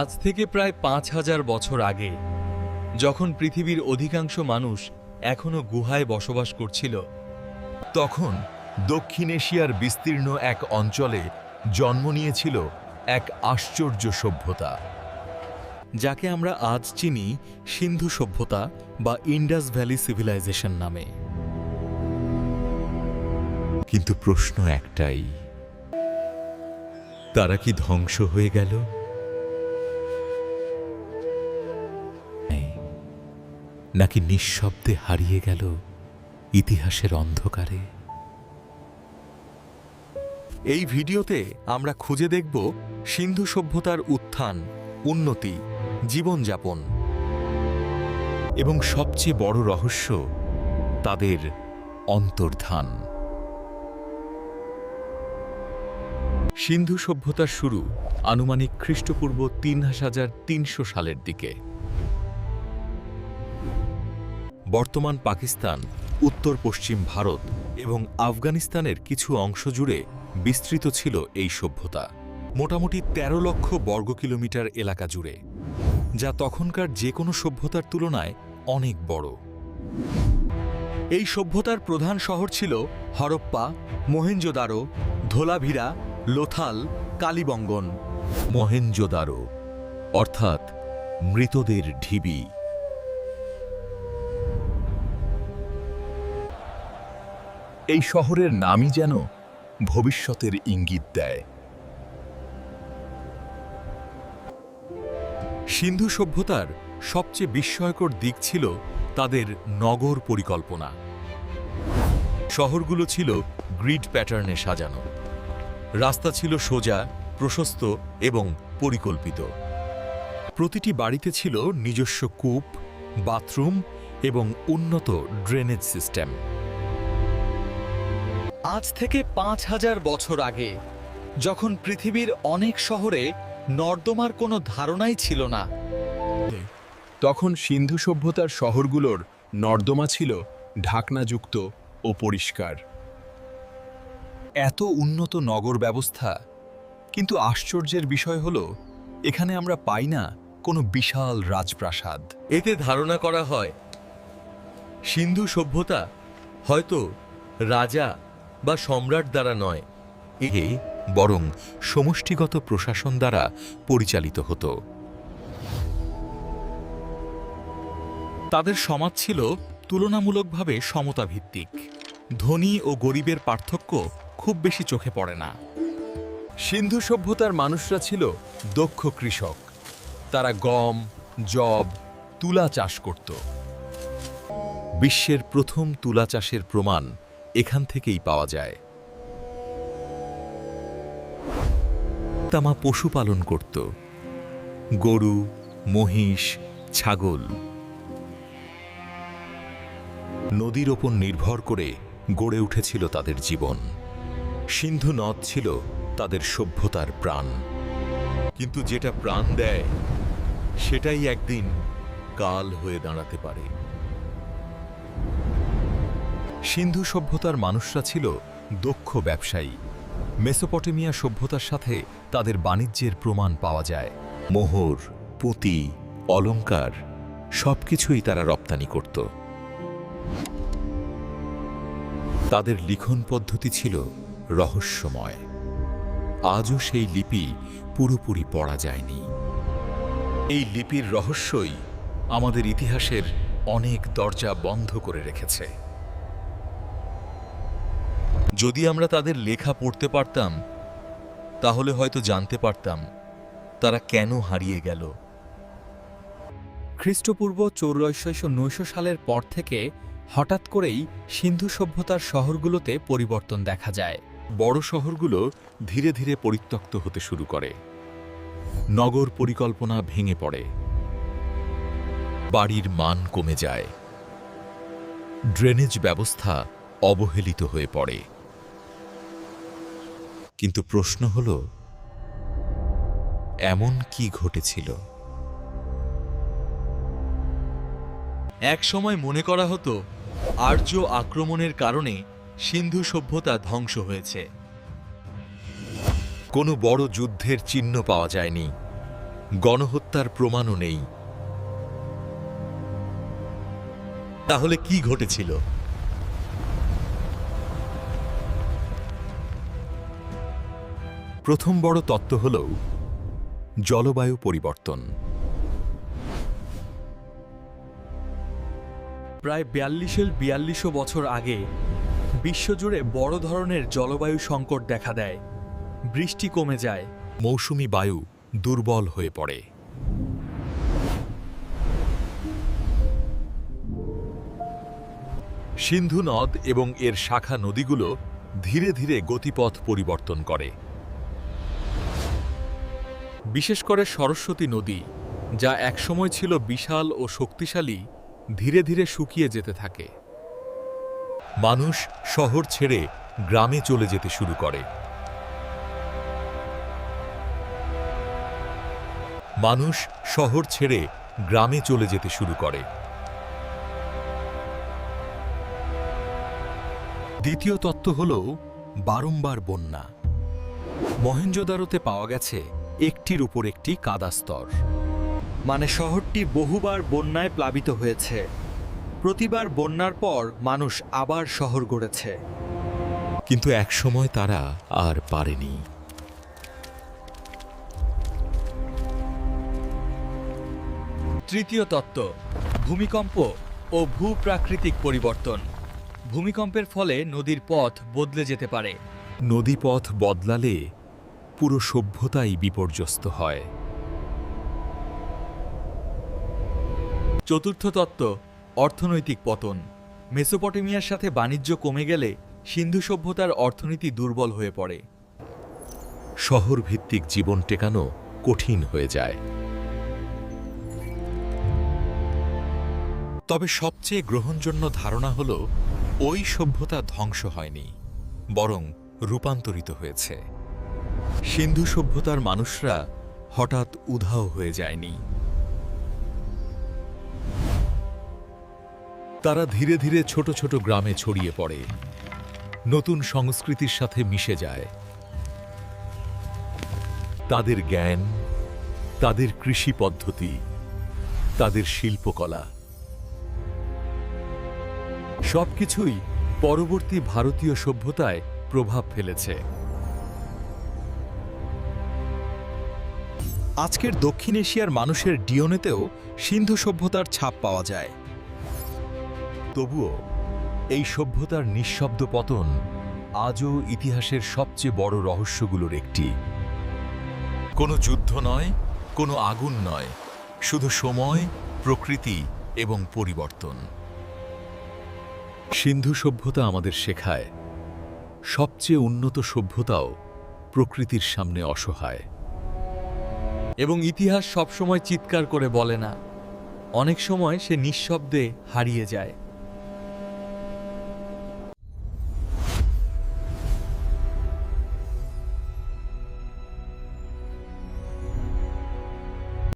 আজ থেকে প্রায় পাঁচ হাজার বছর আগে, যখন পৃথিবীর অধিকাংশ মানুষ এখনও গুহায় বসবাস করছিল, তখন দক্ষিণ এশিয়ার বিস্তীর্ণ এক অঞ্চলে জন্ম নিয়েছিল এক আশ্চর্য সভ্যতা, যাকে আমরা আজ চিনি সিন্ধু সভ্যতা বা ইন্ডাস ভ্যালি সিভিলাইজেশন নামে। কিন্তু প্রশ্ন একটাই, তারা কি ধ্বংস হয়ে গেল? নাকি নিঃশব্দে হারিয়ে গেল ইতিহাসের অন্ধকারে? এই ভিডিওতে আমরা খুঁজে দেখব সিন্ধু সভ্যতার উত্থান, উন্নতি, জীবনযাপন এবং সবচেয়ে বড় রহস্য তাদের অন্তর্ধান। সিন্ধু সভ্যতার শুরু আনুমানিক খ্রিস্টপূর্ব তিন হাজার তিনশো সালের দিকে। বর্তমান পাকিস্তান, উত্তর পশ্চিম ভারত এবং আফগানিস্তানের কিছু অংশ জুড়ে বিস্তৃত ছিল এই সভ্যতা। মোটামুটি ১৩ লক্ষ বর্গ কিলোমিটার এলাকা জুড়ে, যা তখনকার যে কোনো সভ্যতার তুলনায় অনেক বড়। এই সভ্যতার প্রধান শহর ছিল হরপ্পা, মোহেঞ্জোদারো, ধোলাভিরা, লোথাল, কালীবঙ্গন। মহেঞ্জোদারো, অর্থাৎ মৃতদের ঢিবি। এই শহরের নামই যেন ভবিষ্যতের ইঙ্গিত দেয়। সিন্ধু সভ্যতার সবচেয়ে বিস্ময়কর দিক ছিল তাদের নগর পরিকল্পনা। শহরগুলো ছিল গ্রিড প্যাটার্নে সাজানো। রাস্তা ছিল সোজা, প্রশস্ত এবং পরিকল্পিত। প্রতিটি বাড়িতে ছিল নিজস্ব কূপ, বাথরুম এবং উন্নত ড্রেনেজ সিস্টেম। আজ থেকে পাঁচ হাজার বছর আগে, যখন পৃথিবীর অনেক শহরে নর্দমার কোনো ধারণাই ছিল না, তখন সিন্ধু সভ্যতার শহরগুলোর নর্দমা ছিল ঢাকনাযুক্ত ও পরিষ্কার। এত উন্নত নগর ব্যবস্থা, কিন্তু আশ্চর্যের বিষয় হল, এখানে আমরা পাই না কোনো বিশাল রাজপ্রাসাদ। এতে ধারণা করা হয়, সিন্ধু সভ্যতা হয়তো রাজা বা সম্রাট দ্বারা নয়, এ বরং সমষ্টিগত প্রশাসন দ্বারা পরিচালিত হতো। তাদের সমাজ ছিল তুলনামূলকভাবে সমতা ভিত্তিক ধনী ও গরিবের পার্থক্য খুব বেশি চোখে পড়ে না। সিন্ধু সভ্যতার মানুষরা ছিল দক্ষ কৃষক। তারা গম জব তুলা চাষ করত। বিশ্বের প্রথম তুলা চাষের প্রমাণ এখান থেকেই পাওয়া যায়। তামা পশুপালন করত। গরু, মহিষ, ছাগল। নদীর ওপর নির্ভর করে গড়ে উঠেছিল তাদের জীবন। সিন্ধু নদ ছিল তাদের সভ্যতার প্রাণ। কিন্তু যেটা প্রাণ দেয়, সেটাই একদিন কাল হয়ে দাঁড়াতে পারে। সিন্ধু সভ্যতার মানুষরা ছিল দক্ষ ব্যবসায়ী। মেসোপটেমিয়া সভ্যতার সাথে তাদের বাণিজ্যের প্রমাণ পাওয়া যায়। মোহর, পুঁতি, অলংকার, সবকিছুই তারা রপ্তানি করত। তাদের লিখন পদ্ধতি ছিল রহস্যময়। আজও সেই লিপি পুরোপুরি পড়া যায়নি। এই লিপির রহস্যই আমাদের ইতিহাসের অনেক দরজা বন্ধ করে রেখেছে। যদি আমরা তাদের লেখা পড়তে পারতাম তাহলে হয়তো জানতে পারতাম তারা কেন হারিয়ে গেল। খ্রিস্টপূর্ব চৌরাশয়শো নৈশো সালের পর থেকে হঠাৎ করেই সিন্ধু সভ্যতার শহরগুলোতে পরিবর্তন দেখা যায়। বড় শহরগুলো ধীরে ধীরে পরিত্যক্ত হতে শুরু করে। নগর পরিকল্পনা ভেঙে পড়ে। বাড়ির মান কমে যায়। ড্রেনেজ ব্যবস্থা অবহেলিত হয়ে পড়ে। কিন্তু প্রশ্ন হল, এমন কি ঘটেছিল? এক সময় মনে করা হতো, আর্য আক্রমণের কারণে সিন্ধু সভ্যতা ধ্বংস হয়েছে। কোনো বড় যুদ্ধের চিহ্ন পাওয়া যায়নি। গণহত্যার প্রমাণও নেই। তাহলে কি ঘটেছিল? প্রথম বড় তত্ত্ব হল জলবায়ু পরিবর্তন। প্রায় বিয়াল্লিশের বিয়াল্লিশশো বছর আগে বিশ্বজুড়ে বড় ধরনের জলবায়ু সংকট দেখা দেয়। বৃষ্টি কমে যায়। মৌসুমি বায়ু দুর্বল হয়ে পড়ে। সিন্ধু নদ এবং এর শাখা নদীগুলো ধীরে ধীরে গতিপথ পরিবর্তন করে। বিশেষ করে সরস্বতী নদী, যা একসময় ছিল বিশাল ও শক্তিশালী, ধীরে ধীরে শুকিয়ে যেতে থাকে। মানুষ শহর ছেড়ে গ্রামে চলে যেতে শুরু করে। মানুষ শহর ছেড়ে গ্রামে চলে যেতে শুরু করে। দ্বিতীয় তত্ত্ব হল বারংবার বন্যা। মহেঞ্জোদারোতে পাওয়া গেছে একটির উপর একটি কাদা স্তর। মানে শহরটি বহুবার বন্যায় প্লাবিত হয়েছে। প্রতিবার বন্যার পর মানুষ আবার শহর গড়েছে। কিন্তু একসময় তারা আর পারেনি। তৃতীয় তত্ত্ব, ভূমিকম্প ও ভূপ্রাকৃতিক পরিবর্তন। ভূমিকম্পের ফলে নদীর পথ বদলে যেতে পারে। নদীপথ বদলালে পুরো সভ্যতাই বিপর্যস্ত হয়। চতুর্থ তত্ত্ব, অর্থনৈতিক পতন। মেসোপটেমিয়ার সাথে বাণিজ্য কমে গেলে সিন্ধু সভ্যতার অর্থনীতি দুর্বল হয়ে পড়ে। শহর ভিত্তিক জীবন টেকানো কঠিন হয়ে যায়। তবে সবচেয়ে গ্রহণযোগ্য ধারণা হল, ওই সভ্যতা ধ্বংস হয়নি, বরং রূপান্তরিত হয়েছে। সিন্ধু সভ্যতার মানুষরা হঠাৎ উধাও হয়ে যায়নি। তারা ধীরে ধীরে ছোট ছোট গ্রামে ছড়িয়ে পড়ে। নতুন সংস্কৃতির সাথে মিশে যায়। তাদের জ্ঞান, তাদের কৃষি পদ্ধতি, তাদের শিল্পকলা। সবকিছুই পরবর্তী ভারতীয় সভ্যতায় প্রভাব ফেলেছে। আজকের দক্ষিণ এশিয়ার মানুষের ডিওনেতেও সিন্ধু সভ্যতার ছাপ পাওয়া যায়। তবুও, এই সভ্যতার নিঃশব্দ পতন আজও ইতিহাসের সবচেয়ে বড় রহস্যগুলোর একটি। কোনো যুদ্ধ নয়, কোনো আগুন নয়, শুধু সময়, প্রকৃতি এবং পরিবর্তন। সিন্ধু সভ্যতা আমাদের শেখায়, সবচেয়ে উন্নত সভ্যতাও প্রকৃতির সামনে অসহায়। এবং ইতিহাস সবসময় চিৎকার করে বলে না। অনেক সময় সে নিঃশব্দে হারিয়ে যায়।